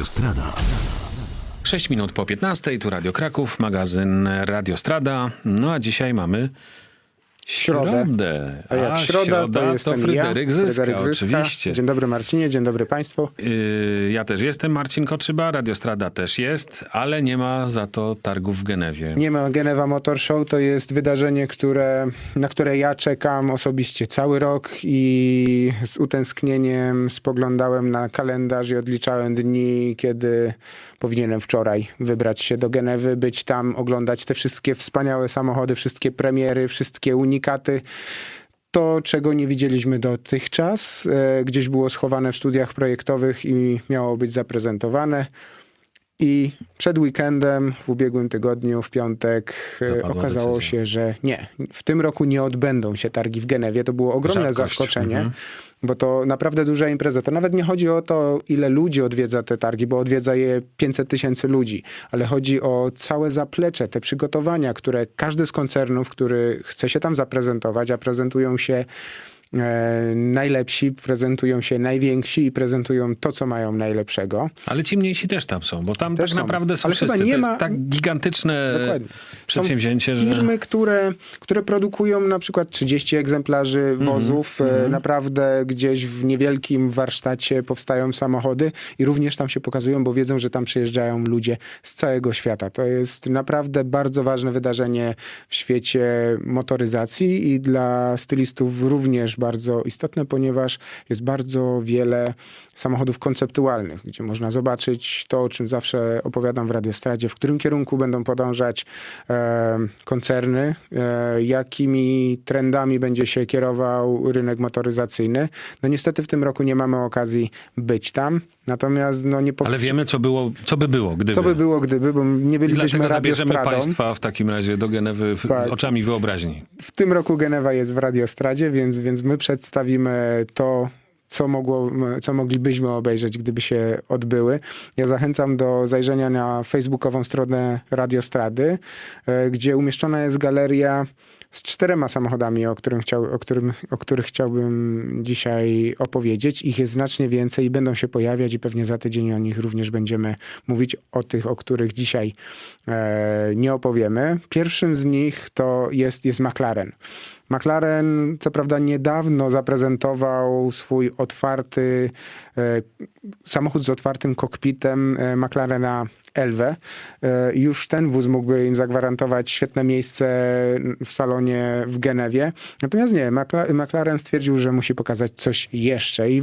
Radiostrada. 6 minut po 15, tu Radio Kraków, magazyn Radio Strada. No a dzisiaj mamy Środę. środę. A jak środa, środa to jestem Fryderyk ja, Zyska, Fryderyk Zyska. oczywiście. Dzień dobry Marcinie, dzień dobry Państwu. Yy, ja też jestem, Marcin Koczyba, Radiostrada też jest, ale nie ma za to targów w Genewie. Nie ma Genewa Motor Show, to jest wydarzenie, które, na które ja czekam osobiście cały rok i z utęsknieniem spoglądałem na kalendarz i odliczałem dni, kiedy powinienem wczoraj wybrać się do Genewy, być tam, oglądać te wszystkie wspaniałe samochody, wszystkie premiery, wszystkie unikaty. To, czego nie widzieliśmy dotychczas, e, gdzieś było schowane w studiach projektowych i miało być zaprezentowane. I przed weekendem, w ubiegłym tygodniu, w piątek, e, Zapadła okazało decyzja. się, że nie. W tym roku nie odbędą się targi w Genewie. To było ogromne Rzadkość. zaskoczenie, Mhm. bo to naprawdę duża impreza. To nawet nie chodzi o to, ile ludzi odwiedza te targi, bo odwiedza je 500 tysięcy ludzi, ale chodzi o całe zaplecze, te przygotowania, które każdy z koncernów, który chce się tam zaprezentować, a prezentują się najlepsi, prezentują się najwięksi i prezentują to, co mają najlepszego. Ale ci mniejsi też tam są, bo tam Też tak są. naprawdę są Ale wszyscy. nie to jest ma- tak gigantyczne Dokładnie. przedsięwzięcie, Są że... firmy, które, które produkują na przykład 30 egzemplarzy Mhm, wozów. E, Naprawdę gdzieś w niewielkim warsztacie powstają samochody i również tam się pokazują, bo wiedzą, że tam przyjeżdżają ludzie z całego świata. To jest naprawdę bardzo ważne wydarzenie w świecie motoryzacji i dla stylistów również bardzo istotne, ponieważ jest bardzo wiele samochodów konceptualnych, gdzie można zobaczyć to, o czym zawsze opowiadam w Radiostradzie, w którym kierunku będą podążać e, koncerny, e, jakimi trendami będzie się kierował rynek motoryzacyjny. No niestety w tym roku nie mamy okazji być tam, natomiast no nie Ale wiemy, co, było, co by było, gdyby. Co by było, gdyby, bo nie bylibyśmy dlatego zabierzemy radiostradą. państwa w takim razie do Genewy w, Tak. oczami wyobraźni. W tym roku Genewa jest w Radiostradzie, więc, więc my przedstawimy to, co, mogło, co moglibyśmy obejrzeć, gdyby się odbyły. Ja zachęcam do zajrzenia na facebookową stronę Radiostrady, e, gdzie umieszczona jest galeria z czterema samochodami, o, którym chciał, o, którym, o których chciałbym dzisiaj opowiedzieć. Ich jest znacznie więcej i będą się pojawiać i pewnie za tydzień o nich również będziemy mówić, o tych, o których dzisiaj e, nie opowiemy. Pierwszym z nich to jest, jest McLaren. McLaren, co prawda, niedawno zaprezentował swój otwarty e, samochód z otwartym kokpitem e, McLarena Elve. E, Już ten wóz mógłby im zagwarantować świetne miejsce w salonie w Genewie. Natomiast nie, McLaren stwierdził, że musi pokazać coś jeszcze i,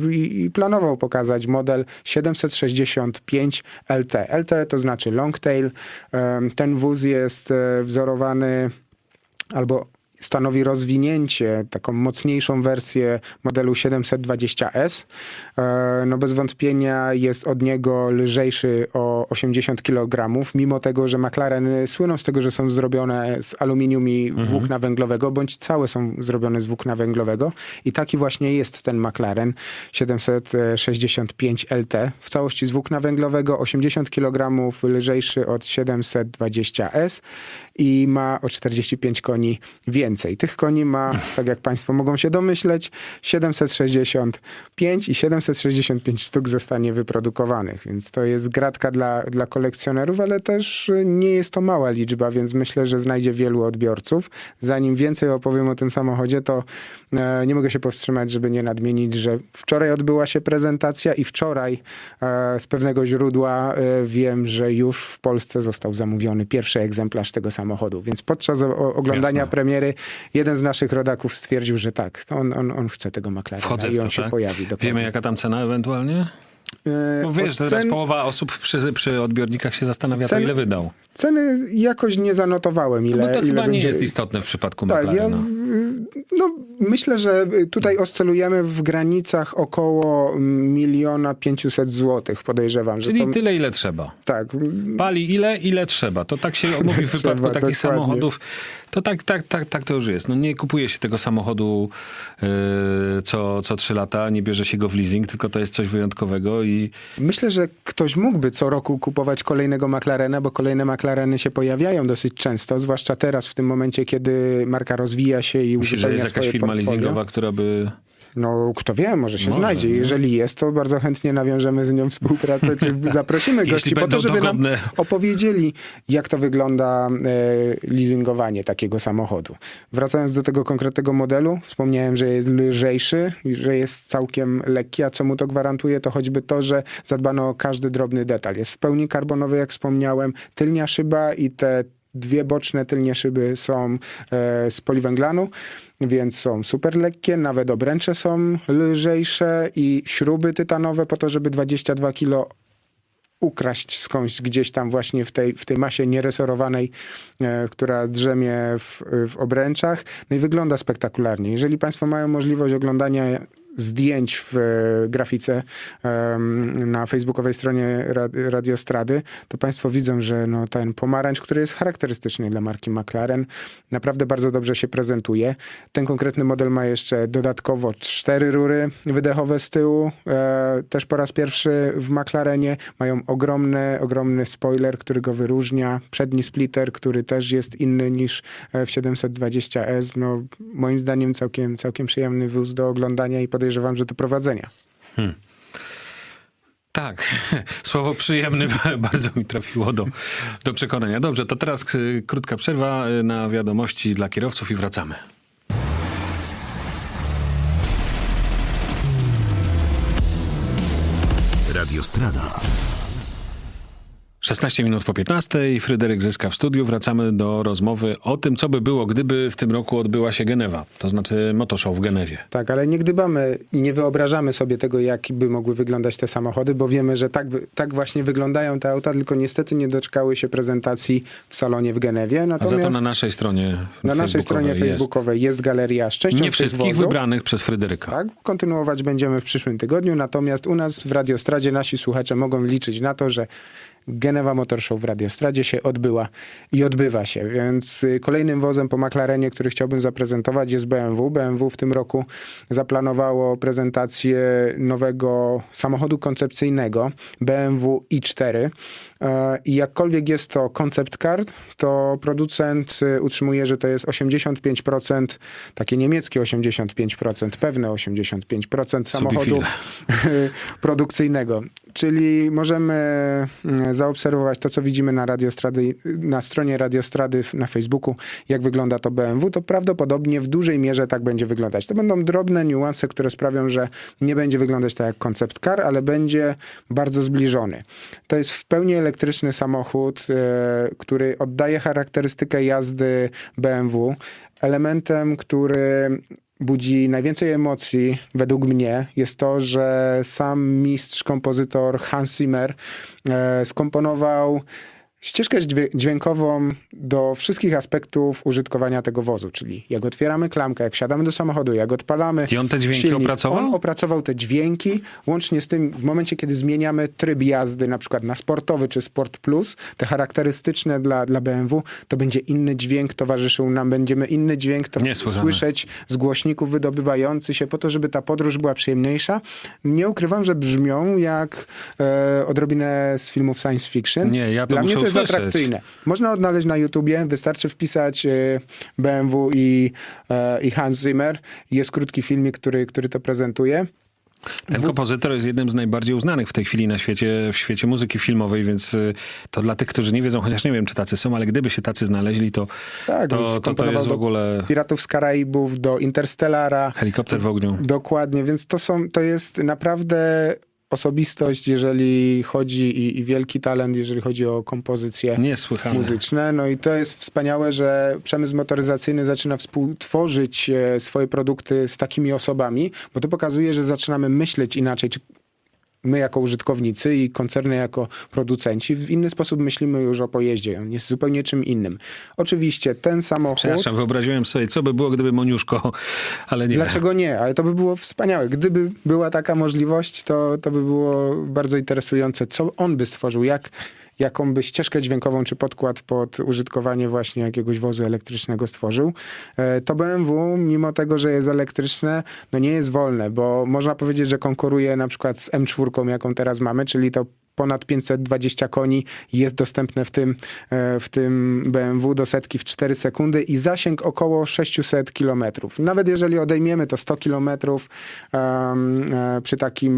i, planował pokazać model 765 LT. LT to znaczy Longtail. Em, Ten wóz jest e, wzorowany albo stanowi rozwinięcie, taką mocniejszą wersję modelu 720S. E, No bez wątpienia jest od niego lżejszy o 80 kg, mimo tego, że McLareny słyną z tego, że są zrobione z aluminium i włókna węglowego, bądź całe są zrobione z włókna węglowego. I taki właśnie jest ten McLaren 765 LT. W całości z włókna węglowego, 80 kg lżejszy od 720S i ma o 45 koni więcej. Tych koni ma, tak jak Państwo mogą się domyśleć, 765 i 765 sztuk zostanie wyprodukowanych, więc to jest gratka dla, dla kolekcjonerów, ale też nie jest to mała liczba, więc myślę, że znajdzie wielu odbiorców. Zanim więcej opowiem o tym samochodzie, to e, nie mogę się powstrzymać, żeby nie nadmienić, że wczoraj odbyła się prezentacja i wczoraj e, z pewnego źródła e, wiem, że już w Polsce został zamówiony pierwszy egzemplarz tego samochodu, więc podczas oglądania Jasne. premiery jeden z naszych rodaków stwierdził, że tak, on, on, on chce tego McLarena Wchodzę i on to, się tak? pojawi. Dokładnie. Wiemy, jaka tam cena ewentualnie? E, Bo wiesz, od teraz cen- połowa osób przy, przy odbiornikach się zastanawia, Cen- ile wydał. Ceny jakoś nie zanotowałem, ile, No bo to ile chyba nie będzie... jest istotne w przypadku Tak, ja McLarena. y, no, myślę, że tutaj oscylujemy w granicach około miliona pięciuset złotych, podejrzewam. Czyli że to, tyle, ile trzeba. Tak, Pali ile, ile trzeba. To tak się mówi w Trzeba, wypadku takich dokładnie. samochodów. To tak, tak, tak, tak to już jest. No nie kupuje się tego samochodu yy, co, co trzy lata, nie bierze się go w leasing, tylko to jest coś wyjątkowego i Myślę, że ktoś mógłby co roku kupować kolejnego McLarena, bo kolejne McLareny się pojawiają dosyć często, zwłaszcza teraz, w tym momencie, kiedy marka rozwija się i myślisz, że jest jakaś firma portfolio. leasingowa, która by No, kto wie, może się Może, znajdzie. Jeżeli jest, to bardzo chętnie nawiążemy z nią współpracę, czy zaprosimy gości po to, żeby dogodne. nam opowiedzieli, jak to wygląda e, leasingowanie takiego samochodu. Wracając do tego konkretnego modelu, wspomniałem, że jest lżejszy, i że jest całkiem lekki, a co mu to gwarantuje, to choćby to, że zadbano o każdy drobny detal. Jest w pełni karbonowy, jak wspomniałem, tylnia szyba i te Dwie boczne tylnie szyby są e, z poliwęglanu, więc są super lekkie, nawet obręcze są lżejsze i śruby tytanowe po to, żeby 22 kg ukraść skądś gdzieś tam właśnie w tej, w tej masie nieresorowanej, e, która drzemie w, w obręczach. No i wygląda spektakularnie. Jeżeli Państwo mają możliwość oglądania zdjęć w e, grafice na facebookowej stronie Ra- Radiostrady, to Państwo widzą, że no, ten pomarańcz, który jest charakterystyczny dla marki McLaren, naprawdę bardzo dobrze się prezentuje. Ten konkretny model ma jeszcze dodatkowo cztery rury wydechowe z tyłu, e, też po raz pierwszy w McLarenie. Mają ogromny, ogromny spoiler, który go wyróżnia. Przedni splitter, który też jest inny niż e, w 720S. No, moim zdaniem całkiem, całkiem przyjemny wóz do oglądania i podejrzewam, że do prowadzenia. Tak, słowo przyjemny bardzo mi trafiło do, do przekonania. Dobrze, to teraz y, krótka przerwa y, na wiadomości dla kierowców i wracamy. Radiostrada. 16 minut po 15. Fryderyk Zyska w studiu. Wracamy do rozmowy o tym, co by było, gdyby w tym roku odbyła się Genewa. To znaczy Motoshow w Genewie. Tak, ale nie gdybamy i nie wyobrażamy sobie tego, jak by mogły wyglądać te samochody, bo wiemy, że tak, tak właśnie wyglądają te auta, tylko niestety nie doczekały się prezentacji w salonie w Genewie. A Natomiast za to na naszej stronie na naszej stronie facebookowej facebookowej jest, galeria z Jest. Nie wszystkich wozów. wybranych przez Fryderyka. Tak, kontynuować będziemy w przyszłym tygodniu, natomiast u nas w Radiostradzie nasi słuchacze mogą liczyć na to, że Genewa Motor Show w Radiostradzie się odbyła i odbywa się, więc y, kolejnym wozem po McLarenie, który chciałbym zaprezentować jest BMW. BMW w tym roku zaplanowało prezentację nowego samochodu koncepcyjnego BMW i4 E, i jakkolwiek jest to concept car, to producent y, utrzymuje, że to jest 85%, takie niemieckie 85%, pewne 85% samochodu produkcyjnego. Czyli możemy mm, zaobserwować to, co widzimy na, radiostrady, na stronie Radiostrady na Facebooku, jak wygląda to BMW, to prawdopodobnie w dużej mierze tak będzie wyglądać. To będą drobne niuanse, które sprawią, że nie będzie wyglądać tak jak concept car, ale będzie bardzo zbliżony. To jest w pełni elektryczny samochód, e, który oddaje charakterystykę jazdy BMW. Elementem, który budzi najwięcej emocji według mnie jest to, że sam mistrz, kompozytor Hans Zimmer e, skomponował ścieżkę dźwię- dźwiękową do wszystkich aspektów użytkowania tego wozu, czyli jak otwieramy klamkę, jak wsiadamy do samochodu, jak odpalamy I on te dźwięki silnik. opracował? On opracował te dźwięki, łącznie z tym w momencie, kiedy zmieniamy tryb jazdy, na przykład na sportowy czy Sport Plus, te charakterystyczne dla, dla BMW, to będzie inny dźwięk towarzyszył nam, będziemy inny dźwięk to słyszeć z głośników wydobywający się po to, żeby ta podróż była przyjemniejsza. Nie ukrywam, że brzmią jak e, odrobinę z filmów science fiction. Nie, ja to Dla muszę jest usłyszeć. atrakcyjne. Można odnaleźć na YouTubie, wystarczy wpisać e, BMW i, e, i Hans Zimmer. Jest krótki filmik, który, który to prezentuje. Ten kompozytor jest jednym z najbardziej uznanych w tej chwili na świecie, w świecie muzyki filmowej, więc y, to dla tych, którzy nie wiedzą, chociaż nie wiem, czy tacy są, ale gdyby się tacy znaleźli, to, Tak, to, to, to jest w ogóle Piratów z Karaibów, do Interstellara. helikopter w ogniu. Dokładnie, więc to, są, to jest naprawdę osobistość, jeżeli chodzi i, i wielki talent, jeżeli chodzi o Niesłychane. muzyczne. No i to jest wspaniałe, że przemysł motoryzacyjny zaczyna współtworzyć e, swoje produkty z takimi osobami, bo to pokazuje, że zaczynamy myśleć inaczej, my jako użytkownicy i koncerny jako producenci w inny sposób myślimy już o pojeździe. On jest zupełnie czym innym. Oczywiście ten samochód... Przepraszam, wyobraziłem sobie, co by było, gdyby Moniuszko, ale nie. Dlaczego nie? Ale to by było wspaniałe. Gdyby była taka możliwość, to, to by było bardzo interesujące, co on by stworzył, jak, jaką by ścieżkę dźwiękową czy podkład pod użytkowanie właśnie jakiegoś wozu elektrycznego stworzył. E, To BMW, mimo tego, że jest elektryczne, no nie jest wolne, bo można powiedzieć, że konkuruje na przykład z M4, jaką teraz mamy, czyli to ponad 520 koni jest dostępne w tym, e, w tym BMW do setki w 4 sekundy i zasięg około 600 kilometrów. Nawet jeżeli odejmiemy to 100 kilometrów em, e, przy takim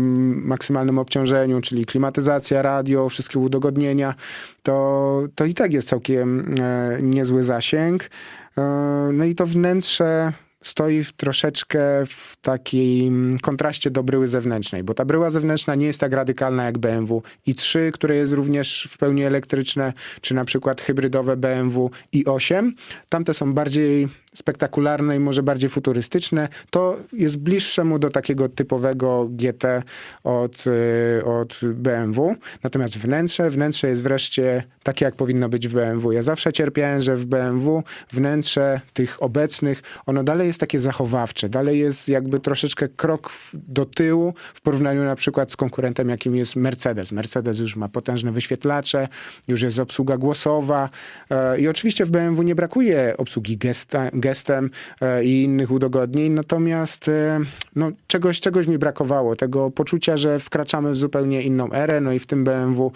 maksymalnym obciążeniu, czyli klimatyzacja, radio, wszystkie udogodnienia, to, to i tak jest całkiem e, niezły zasięg. E, No i to wnętrze stoi w troszeczkę w takim kontraście do bryły zewnętrznej, bo ta bryła zewnętrzna nie jest tak radykalna jak BMW i3, które jest również w pełni elektryczne, czy na przykład hybrydowe BMW i8. Tamte są bardziej spektakularne i może bardziej futurystyczne. To jest bliższe mu do takiego typowego GT od, y, od BMW. Natomiast wnętrze, wnętrze jest wreszcie takie, jak powinno być w BMW. Ja zawsze cierpiałem, że w BMW wnętrze tych obecnych, ono dalej jest takie zachowawcze, dalej jest jakby troszeczkę krok w, do tyłu w porównaniu na przykład z konkurentem, jakim jest Mercedes. Mercedes już ma potężne wyświetlacze, już jest obsługa głosowa e, i oczywiście w BMW nie brakuje obsługi gesta, gestem e, i innych udogodnień, natomiast e, no, czegoś, czegoś mi brakowało, tego poczucia, że wkraczamy w zupełnie inną erę, no i w tym BMW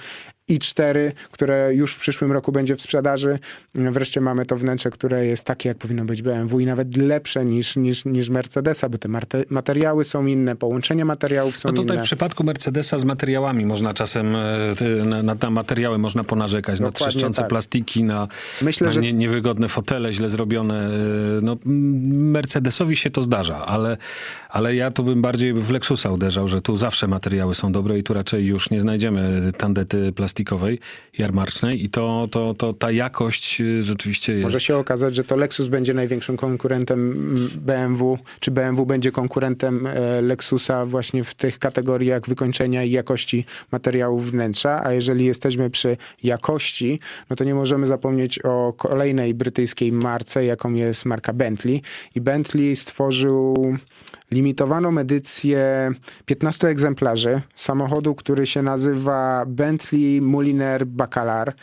i4, które już w przyszłym roku będzie w sprzedaży. Wreszcie mamy to wnętrze, które jest takie, jak powinno być BMW i nawet lepsze niż, niż, niż Mercedesa, bo te materiały są inne, połączenia materiałów są No tutaj inne. w przypadku Mercedesa z materiałami można czasem, e, na, na, na materiały można ponarzekać, na Dokładnie trzeszczące tak. plastiki, na, Myślę, na nie, niewygodne fotele, źle zrobione. e, No, Mercedesowi się to zdarza, ale, ale ja tu bym bardziej w Lexusa uderzał, że tu zawsze materiały są dobre i tu raczej już nie znajdziemy tandety plastikowej, jarmarcznej i to, to, to ta jakość e, rzeczywiście jest... Może się okazać, że to Lexus będzie największym konkurentem BMW, czy BMW będzie konkurentem e, Lexusa właśnie w tych kategoriach wykończenia i jakości materiałów wnętrza, a jeżeli jesteśmy przy jakości, no to nie możemy zapomnieć o kolejnej brytyjskiej marce, jaką jest marka Bentley. I Bentley stworzył limitowaną edycję 15 egzemplarzy samochodu, który się nazywa Bentley Mulliner Bacalar.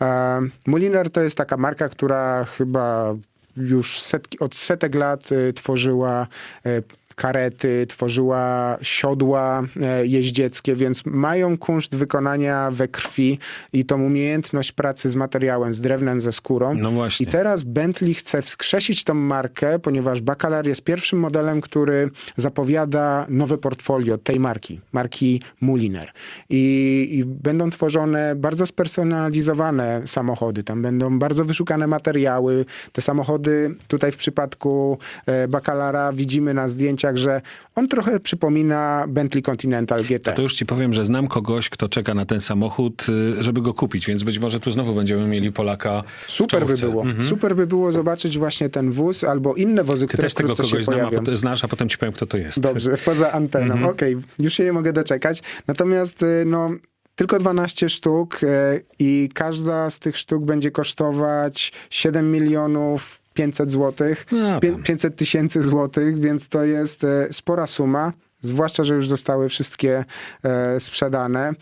E, Mulliner to jest taka marka, która chyba już setki, od setek lat y, tworzyła y, karety, tworzyła siodła e, jeździeckie, więc mają kunszt wykonania we krwi i tą umiejętność pracy z materiałem, z drewnem, ze skórą. No właśnie. I teraz Bentley chce wskrzesić tą markę, ponieważ Bacalar jest pierwszym modelem, który zapowiada nowe portfolio tej marki, marki Mulliner. I, I będą tworzone bardzo spersonalizowane samochody. Tam będą bardzo wyszukane materiały. Te samochody, tutaj w przypadku e, Bacalara widzimy na zdjęciach, że on trochę przypomina Bentley Continental GT. To już ci powiem, że znam kogoś, kto czeka na ten samochód, y, żeby go kupić, więc być może tu znowu będziemy mieli Polaka Super by było. Mhm. Super by było zobaczyć właśnie ten wóz albo inne wozy, Ty które też tego kogoś znam, a potem, znasz, a potem ci powiem, kto to jest. Dobrze, poza anteną. Mhm. Okej, już się nie mogę doczekać. Natomiast y, no, tylko 12 sztuk y, i każda z tych sztuk będzie kosztować 7 milionów 500 złotych, No, pię- tam. 500 tysięcy złotych, więc to jest y, spora suma. Zwłaszcza, że już zostały wszystkie e, sprzedane.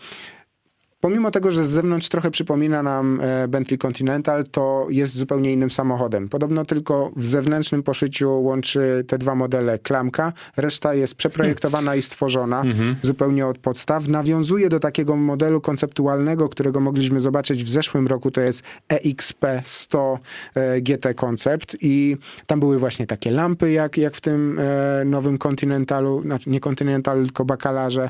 Pomimo tego, że z zewnątrz trochę przypomina nam e, Bentley Continental, to jest zupełnie innym samochodem. Podobno tylko w zewnętrznym poszyciu łączy te dwa modele klamka, reszta jest przeprojektowana i stworzona zupełnie od podstaw. Nawiązuje do takiego modelu konceptualnego, którego mogliśmy zobaczyć w zeszłym roku, to jest E EXP 100 e, GT Concept i tam były właśnie takie lampy, jak, jak w tym e, nowym Continentalu, znaczy nie Continentalu, tylko Bacalarze.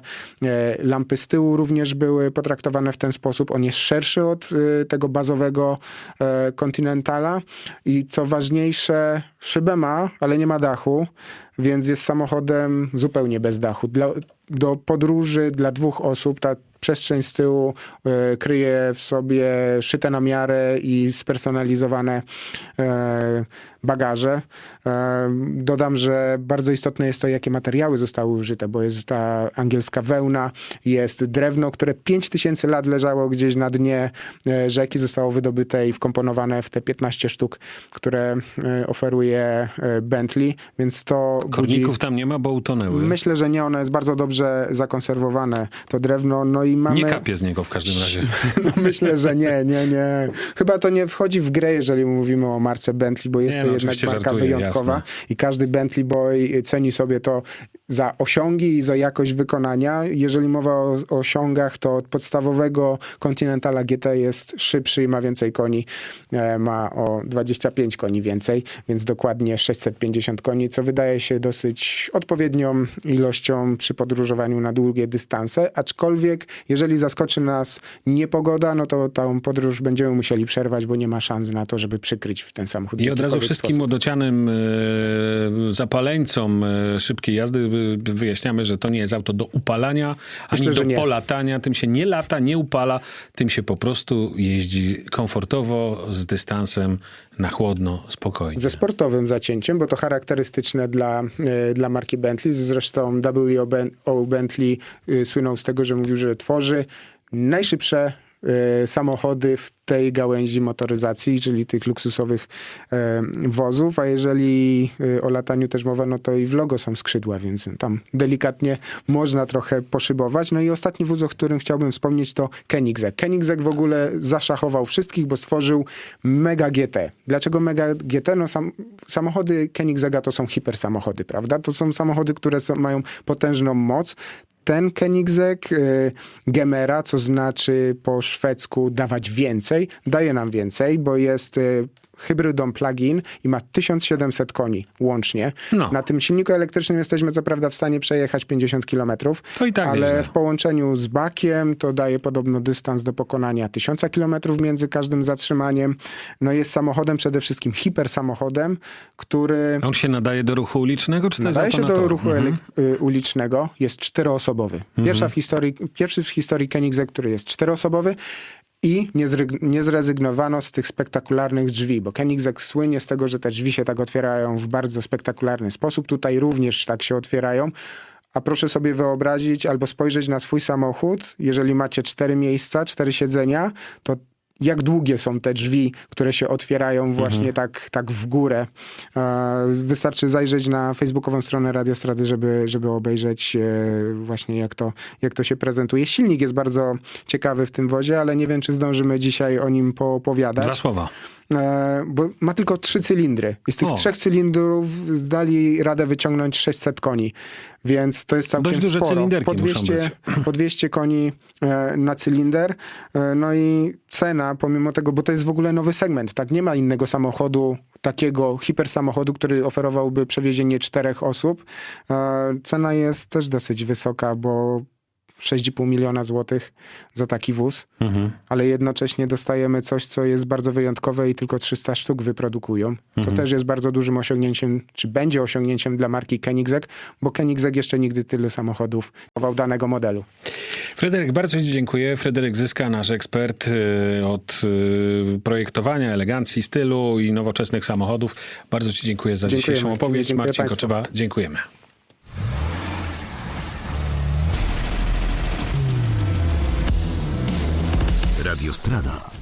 Lampy z tyłu również były potraktowane w ten sposób. On jest szerszy od e, tego bazowego e, Continentala i co ważniejsze, szybę ma, ale nie ma dachu, więc jest samochodem zupełnie bez dachu. Dla, do podróży dla dwóch osób ta przestrzeń z tyłu e, kryje w sobie szyte na miarę i spersonalizowane e, bagaże. E, dodam, że bardzo istotne jest to, jakie materiały zostały użyte, bo jest ta angielska wełna, jest drewno, które 5000 lat leżało gdzieś na dnie rzeki, zostało wydobyte i wkomponowane w te 15 sztuk, które oferuje Bentley, więc to budzi... Korników tam nie ma, bo utonęły. Myślę, że nie, ono jest bardzo dobrze zakonserwowane, to drewno, no i mamy... Nie kapie z niego w każdym razie. No myślę, że nie, nie, nie. Chyba to nie wchodzi w grę, jeżeli mówimy o marce Bentley, bo jest Nie, to jednak oczywiście marka żartuję, wyjątkowa jasne. i każdy Bentley Boy ceni sobie to za osiągi i za jakość wykonania. Jeżeli mowa o, o osiągach, to od podstawowego Continentala GT jest szybszy i ma więcej koni. E, ma o 25 koni więcej, więc dokładnie 650 koni, co wydaje się dosyć odpowiednią ilością przy podróżowaniu na długie dystanse. Aczkolwiek, jeżeli zaskoczy nas niepogoda, no to tą podróż będziemy musieli przerwać, bo nie ma szans na to, żeby przykryć w ten samochód. I od razu wszystkim sposób. młodocianym e, zapaleńcom e, szybkiej jazdy e, wyjaśniamy, że to nie jest auto do upalania, Myślę, ani że do nie. polatania. Tym się nie lata, nie upala, tym się po prostu jeździ komfortowo, z dystansem, na chłodno, spokojnie. Ze sportowym zacięciem, bo to charakterystyczne dla, dla marki Bentley. Zresztą W.O. Bentley słynął z tego, że mówił, że tworzy najszybsze e, samochody w tej gałęzi motoryzacji, czyli tych luksusowych e, wozów, a jeżeli e, o lataniu też mowa, no to i w logo są skrzydła, więc tam delikatnie można trochę poszybować. No i ostatni wóz, o którym chciałbym wspomnieć, to Koenigsegg. Koenigsegg w ogóle zaszachował wszystkich, bo stworzył Mega GT. Dlaczego Mega GT? No sam, samochody Koenigsegga to są hipersamochody, prawda? To są samochody, które są, mają potężną moc. Ten Koenigsegg y, Gemera, co znaczy po szwedzku dawać więcej, daje nam więcej, bo jest y, hybrydą plug-in i ma 1700 koni łącznie. No. Na tym silniku elektrycznym jesteśmy co prawda w stanie przejechać 50 km, To i tak ale nieźle. w połączeniu z bakiem to daje podobno dystans do pokonania 1000 km między każdym zatrzymaniem. No jest samochodem przede wszystkim hipersamochodem, który On się nadaje do ruchu ulicznego, czy to jest nadaje się auto na do ruchu Mhm. y, ulicznego, jest czteroosobowy. Pierwsza w historii, pierwszy w historii Koenigsegg, który jest czteroosobowy i nie, nie zrezygnowano z tych spektakularnych drzwi, bo Koenigsegg słynie z tego, że te drzwi się tak otwierają w bardzo spektakularny sposób. Tutaj również tak się otwierają. A proszę sobie wyobrazić albo spojrzeć na swój samochód. Jeżeli macie cztery miejsca, cztery siedzenia, to jak długie są te drzwi, które się otwierają właśnie tak, tak w górę. E, Wystarczy zajrzeć na facebookową stronę Radiostrady, żeby, żeby obejrzeć e, właśnie jak to, jak to się prezentuje. Silnik jest bardzo ciekawy w tym wozie, ale nie wiem, czy zdążymy dzisiaj o nim poopowiadać. Dwa słowa. E, bo ma tylko trzy cylindry. I z tych O. trzech cylindrów dali radę wyciągnąć 600 koni. Więc to jest całkiem Dość duże sporo. cylinderki po muszą 200, po 200 koni e, na cylinder. E, no i cena, pomimo tego, bo to jest w ogóle nowy segment, tak? Nie ma innego samochodu, takiego hipersamochodu, który oferowałby przewiezienie czterech osób. Cena jest też dosyć wysoka, bo 6,5 miliona złotych za taki wóz Mhm. ale jednocześnie dostajemy coś, co jest bardzo wyjątkowe i tylko 300 sztuk wyprodukują. To Mhm. też jest bardzo dużym osiągnięciem, czy będzie osiągnięciem dla marki Koenigsegg, bo Koenigsegg jeszcze nigdy tyle samochodów kupował danego modelu. Fryderyk, bardzo Ci dziękuję. Fryderyk Zyska, nasz ekspert y, od y, projektowania, elegancji, stylu i nowoczesnych samochodów. Bardzo Ci dziękuję za Dziękuję, dzisiejszą opowieść. Dziękuję Marcin państwu. Dziękujemy. Radio Strada.